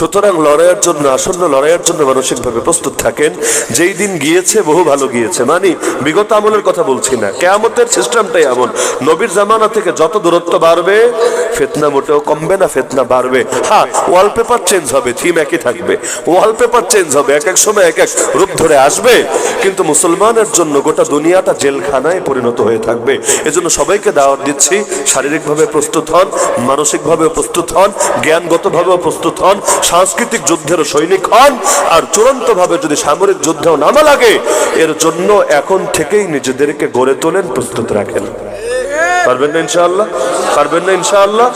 সুতরাং লড়াইয়ের জন্য, আসন্ন লড়াইয়ের জন্য মানসিকভাবে প্রস্তুত থাকেন। যেই দিন গিয়েছে, বহু ভালো গিয়েছে। মানে বিগত আমলের কথা বলছি না। কেয়ামতের সিস্টেমটাই এমন। নবীর জামানা থেকে যত দূরত্ব বাড়বে, ফেতনা মোটেও কমবে না, ফেতনা বাড়বে। হ্যাঁ ওয়ালপেপার চেঞ্জ হবে থিম একই থাকবে। ওয়ালপেপার চেঞ্জ হবে, এক এক সময় এক এক রূপ ধরে আসবে। কিন্তু মুসলমানের জন্য গোটা দুনিয়াটা জেলখানায় পরিণত হয়ে থাকবে। এজন্য সবাইকে দাওয়াত দিচ্ছি, শারীরিকভাবে প্রস্তুত হন, মানসিকভাবেও প্রস্তুত হন, জ্ঞানগতভাবেও প্রস্তুত হন সাংস্কৃতিক যুদ্ধের সৈনিক হন, আর চূড়ান্ত ভাবে যদি সামরিক যুদ্ধেও নামা লাগে, এর জন্য এখন থেকেই নিজেদেরকে গড়ে তোলেন প্রস্তুত রাখেন। পারবেন না ইনশাআল্লাহ, পারবেন না ইনশাআল্লাহ।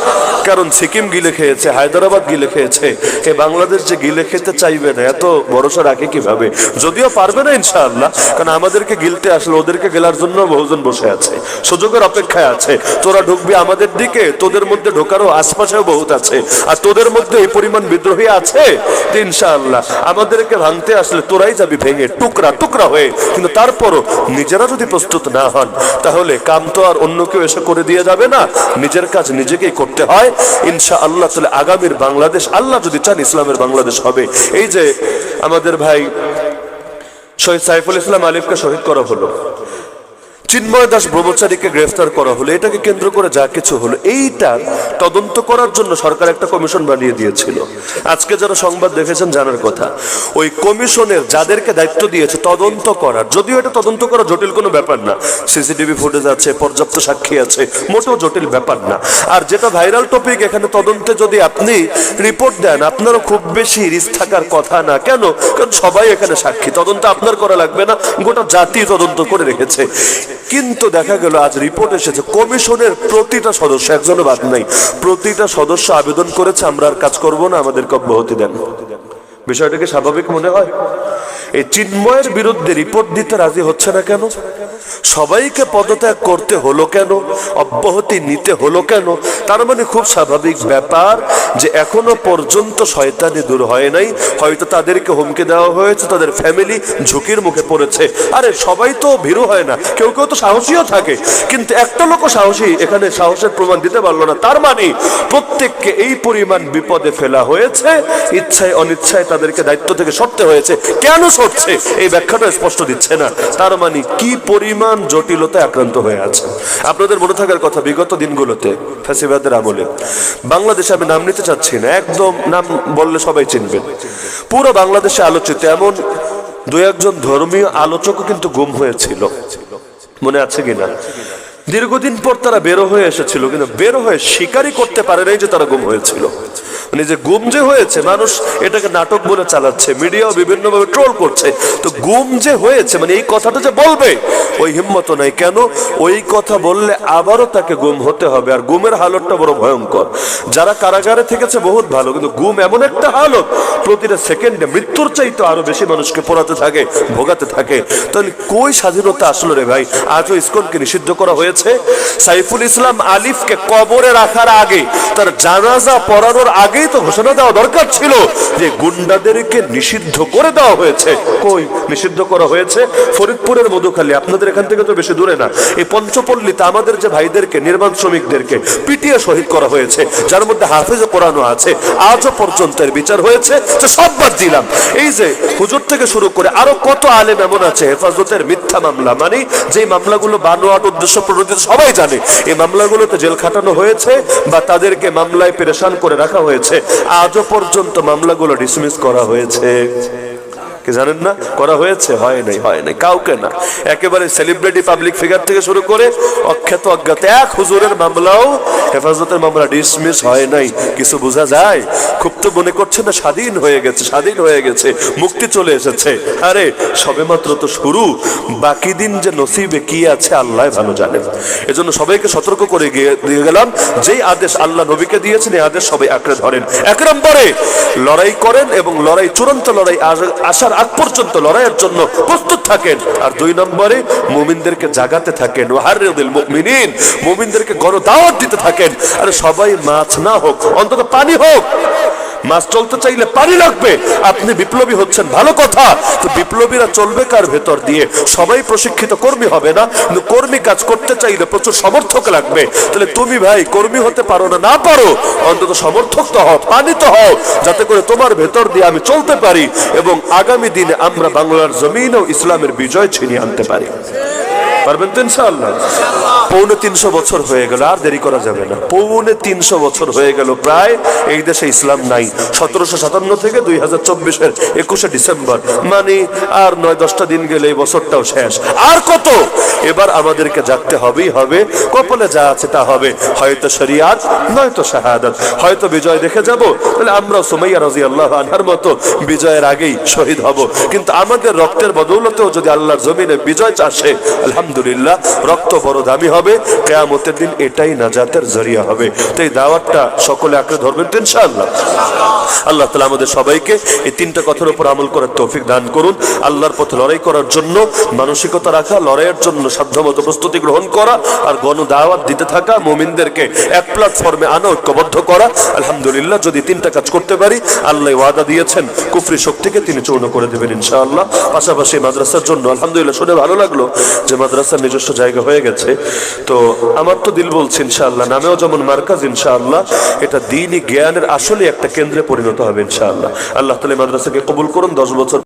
কারণ সিকিম গিলে খেয়েছে, হায়দ্রাবাদ গিলে খেয়েছে। এ বাংলাদেশ যে গিলে খেতে চাইবে না, এত ভরসা রাখে কীভাবে? যদিও পারবে না ইনশাআল্লাহ, কারণ আমাদেরকে গিলতে আসলে ওদেরকে গেলার জন্য বহুজন বসে আছে, সুযোগের অপেক্ষায় আছে। তোরা ঢুকবি আমাদের দিকে, তোদের মধ্যে ঢোকারও আশপাশেও বহুত আছে। আর তোদের মধ্যে এই পরিমাণ বিদ্রোহী আছে? ইনশাআল্লাহ, আমাদেরকে ভাঙতে আসলে তোরাই যাবি ভেঙে, টুকরা টুকরা হয়ে। কিন্তু তারপরও নিজেরা যদি প্রস্তুত না হন, তাহলে কাম তো আর অন্য কেউ এসে করে দিয়ে যাবে না। নিজের কাজ নিজেকেই করতে হয়। ইনশা আল্লাহ তাহলে আগামীর বাংলাদেশ, আল্লাহ যদি চান ইসলামের বাংলাদেশ হবে। এই যে আমাদের ভাই শহীদ সাইফুল ইসলাম আলিফকে শহীদ করা হলো। চিন্ময় দাস ব্রহ্মচারীকে গ্রেফতার করা হলো, এটাকে কেন্দ্র করে যা কিছু হলো, এইটা তদন্ত করার জন্য সরকার একটা কমিশন বানিয়ে দিয়েছিল। আজকে যারা সংবাদ দেখেছেন জানার কথা, ওই কমিশনের যাদেরকে দায়িত্ব দিয়েছে তদন্ত করার, যদিও এটা তদন্ত করা জটিল কোনো ব্যাপার না, সিসিটিভি ফুটেজ আছে, পর্যাপ্ত সাক্ষী আছে, মোটেও জটিল ব্যাপার না। আর যেটা ভাইরাল টপিক, এখানে তদন্তে যদি আপনি রিপোর্ট দেন, আপনারও খুব বেশি রিস্ক থাকার কথা না। কেন? কারণ সবাই এখানে সাক্ষী, তদন্ত আপনার করা লাগবে না, গোটা জাতি তদন্ত করে রেখেছে। কিন্তু দেখা গেল আজ রিপোর্ট এসেছে, কমিশনের প্রতিটা সদস্য, একজনও বাদ নাই, প্রতিটা সদস্য আবেদন করেছে, আমরা আর কাজ করব না আমাদেরকে অব্যাহতি দেন। বিষয়টাকে স্বাভাবিক মনে হয়? এই চিন্ময়ের বিরুদ্ধে রিপোর্ট দিতে রাজি হচ্ছে না কেন? সবাইকে পদত্যাগ করতে হলো কেন? অব্যাহতি নিতে হলো কেন? তার মানে খুব স্বাভাবিক ব্যাপার যে এখনও পর্যন্ত শয়তানি দূর হয় নাই। হয়তো তাদেরকে হুমকি দেওয়া হয়েছে, তাদের ফ্যামিলি ঝুঁকির মুখে পড়েছে। আরে সবাই তো ভীরু হয় না, কেউ কেউ তো সাহসীও থাকে। কিন্তু একটা লোক সাহসী এখানে সাহসের প্রমাণ দিতে পারল না। তার মানে প্রত্যেককে এই পরিমাণ বিপদে ফেলা হয়েছে, ইচ্ছায় অনিচ্ছায় তাদেরকে দায়িত্ব থেকে সরতে হয়েছে। কেন সরছে এই ব্যাখ্যাটা স্পষ্ট দিচ্ছে না। তার মানে কি পরিমাণ জটিলতায় আক্রান্ত হয়ে আছে? আপনাদের মনে থাকার কথা বিগত দিনগুলোতে ফ্যাসিবাদের আমলে। বাংলাদেশে আমি নাম নিতে চাচ্ছি না, একদম নাম বললে সবাই চিনবেন পুরো বাংলাদেশে আলোচিত এমন দু একজন ধর্মীয় আলোচকও কিন্তু গুম হয়েছিল। মনে আছে কিনা? দীর্ঘদিন পর তারা বেরো হয়ে এসেছিল, কিন্তু বেরো হয়ে স্বীকারই করতে পারে নাই যে তারা গুম হয়েছিল। মানে যে গুম যে হয়েছে, মানুষ এটাকে নাটক বলে চালাচ্ছে, মিডিয়াও বিভিন্নভাবে ট্রোল করছে। তো গুম যে হয়েছে মানে এই কথাটা যে বলবে, ওই হিম্মত নাই কেন? ওই কথা বললে আবারও তাকে গুম হতে হবে, আর গুমের হালতটা বড় ভয়ঙ্কর। যারা কারাগারে থেকেছে, বহুত ভালো, কিন্তু গুম এমন একটা হালত, প্রতিটা সেকেন্ডে মৃত্যুর চাইতে আরও বেশি মানুষকে পোড়াতে থাকে, ভোগাতে থাকে। তাহলে কই স্বাধীনতা আসলো রে ভাই? আজও ইসকনকে নিষিদ্ধ করা হয়েছে? সাইফুল ইসলাম আলিফকে কবরে রাখার আগে, তার জানাজা পড়ানোর আগেই তো ঘোষণা দেওয়া দরকার ছিল যে গুন্ডাদেরকে নিষিদ্ধ করে দেওয়া হয়েছে। কই? নিষিদ্ধ করা হয়েছে? ফরিদপুরের মধুখালী। আপনাদের এখান থেকে তো বেশি দূরে না। এই পঞ্চপল্লীতে আমাদের যে ভাইদেরকে, নির্মাণ শ্রমিকদেরকে, পিটিয়ে শহীদ করা হয়েছে, যার মধ্যে হাফেজও পড়ানো আছে, আজও পর্যন্ত এর বিচার হয়েছে যে সব বাদ দিলাম। এই যে হুজুর থেকে শুরু করে আরও কত আলেম এমন আছে, হেফাজতের মিথ্যা মামলা মানে যে মামলাগুলো বানোয়াট উদ্দেশ্য প্রণোদিত সবাই জানে, এই মামলাগুলোতে জেল খাটানো হয়েছে বা তাদেরকে মামলায় পেরেশান করে রাখা হয়েছে। আজও পর্যন্ত মামলাগুলো ডিসমিস করা হয়েছে। কি জানেন না? করা হয়েছে? হয় নাই হয় নাই। কাউকে না। একেবারে সেলিব্রিটি পাবলিক ফিগার থেকে শুরু করে অখ্যাত অজ্ঞাত এক হুজুরের মামলাও হেফাজতের মামলা ডিসমিস হয় নাই। কিছু বোঝা যায়? খুব তো মনে করছে না, স্বাধীন হয়ে গেছে, স্বাধীন হয়ে গেছে, মুক্তি চলে এসেছে। আরে সবেমাত্র তো শুরু। বাকি দিন যে নসিবে কি আছে, আল্লাহ ভালো জানেন। এজন্য সবাইকে সতর্ক করে গিয়ে গেলাম। যেই আদেশ আল্লাহ নবীকে দিয়েছেন, এই আদেশ সবাই আঁকড়ে ধরেন। এক নম্বরে, লড়াই করেন এবং লড়াই, চূড়ান্ত লড়াই আস- আসার আগ পর্যন্ত লড়াইয়ের জন্য প্রস্তুত থাকেন। আর দুই নম্বরে, মুমিনদেরকে জাগাতে থাকেন। ওয়াহারিল মুমিনিন, মুমিনদেরকে গণ দাওয়াত দিতে থাকেন। আর সবাই মাছ না হোক, অন্তত পানি হোক। মাছ চলতে চাইলে পানি লাগবে। আপনি বিপ্লবী হচ্ছেন, ভালো কথা। তো বিপ্লবীরা চলবে কার ভেতর দিয়ে? সবাই প্রশিক্ষিত কর্মী হবে না? কর্মী কাজ করতে চাইলে প্রচুর সমর্থক লাগবে। তাহলে তুমি ভাই, কর্মী হতে পারো না না পারো? অন্তত সমর্থক তো হও পানি তো হও, যাতে করে তোমার ভেতর দিয়ে আমি চলতে পারি এবং আগামী দিনে আমরা বাংলার জমিন ও ইসলামের বিজয় ছিনিয়ে আনতে পারি। পারবেন তো ইনশাআল্লাহ? পৌনে তিনশো বছর হয়ে গেল, আর দেরি করা যাবে না। পৌনে তিনশো বছর হয়ে গেল প্রায়, এই দেশে ইসলাম নাই। সতেরোশো সাতান্ন থেকে দুই হাজার চব্বিশের একুশে ডিসেম্বর মানে আর নয় দশটা দিন গেলে এই বছরটাও শেষ। আর কত? এবার আমাদেরকে জাগতে হবেই হবে, কপালে যা আছে তা হবে। হয়তো শরিয়াত, নয়তো শাহাদাত। হয়তো বিজয় দেখে যাব, তাহলে আমরা সুমাইয়া রাজি আল্লাহ আনহার মতো বিজয়ের আগেই শহীদ হব। কিন্তু আমাদের রক্তের বদৌলতেও যদি আল্লাহর জমিনে বিজয় আসে, আলহামদুলিল্লাহ, রক্ত বড় দামি হবে। কেয়ামতের দিন এটাই নাজাতের জরিয়া হবে। তো এই দাওয়াতটা সকলে আঁকড়ে ধরবেন ইনশাআল্লাহ। আল্লাহ তালা আমাদের সবাইকে এই তিনটা কথার উপর আমল করার তৌফিক দান করুন। আল্লাহর পথে লড়াই করার জন্য, মানসিকতা রাখা, লড়াইয়ের জন্য সাধ্যমতো প্রস্তুতি গ্রহণ করা আর গণ দাওয়াত দিতে থাকা মুমিনদেরকে এক প্ল্যাটফর্মে আনা, ঐক্যবদ্ধ করা। আলহামদুলিল্লাহ, যদি তিনটা কাজ করতে পারি, আল্লাহ ওয়াদা দিয়েছেন, কুফরি শক্তিকে তিনি চূর্ণ করে দেবেন ইনশাআল্লাহ। পাশাপাশি মাদ্রাসার জন্য আলহামদুলিল্লাহ শুনে ভালো লাগল যে মাদ্রাসার নিজস্ব জায়গা হয়ে গেছে। তো আমার তো দিল বলছে ইনশাআল্লাহ, নামেও যেমন মার্কাজ ইনশাআল্লাহ, এটা দিনই জ্ঞানের আসলে একটা কেন্দ্রে পরিণত হবে ইনশাআল্লাহ। আল্লাহ তালা মাদ্রাসাকে কবুল করুন, দশ বছর